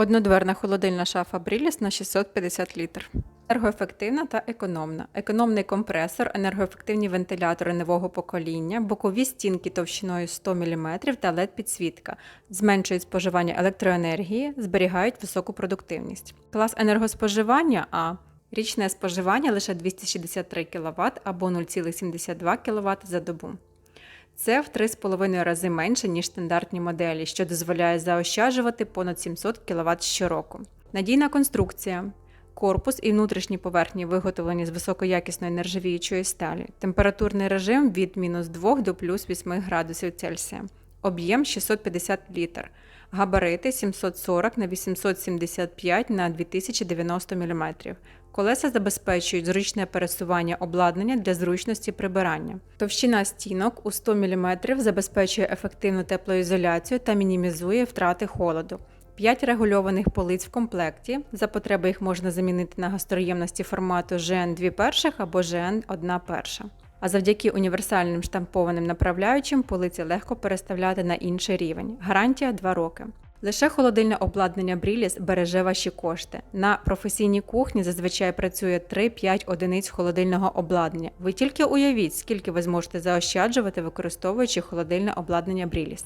Однодверна холодильна шафа Бріліс на 650 літр. Енергоефективна та економна. Економний компресор, енергоефективні вентилятори нового покоління, бокові стінки товщиною 100 мм та led підсвітка зменшують споживання електроенергії, зберігають високу продуктивність. Клас енергоспоживання А. Річне споживання лише 263 кВт або 0,72 кВт за добу. Це в 3,5 рази менше, ніж стандартні моделі, що дозволяє заощаджувати понад 700 кВт щороку. Надійна конструкція. Корпус і внутрішні поверхні виготовлені з високоякісної нержавіючої сталі. Температурний режим від мінус 2 до плюс 8 градусів Цельсія. Об'єм 650 літр. Габарити 740 на 875 на 2090 мм. Колеса забезпечують зручне пересування обладнання для зручності прибирання. Товщина стінок у 100 мм забезпечує ефективну теплоізоляцію та мінімізує втрати холоду. 5 регульованих полиць в комплекті. За потреби їх можна замінити на гастроємності формату GN 2 перших або GN 1 перша. А завдяки універсальним штампованим направляючим полиці легко переставляти на інший рівень. Гарантія 2 роки. Лише холодильне обладнання Бріліс береже ваші кошти. На професійній кухні зазвичай працює 3-5 одиниць холодильного обладнання. Ви тільки уявіть, скільки ви зможете заощаджувати, використовуючи холодильне обладнання Бріліс.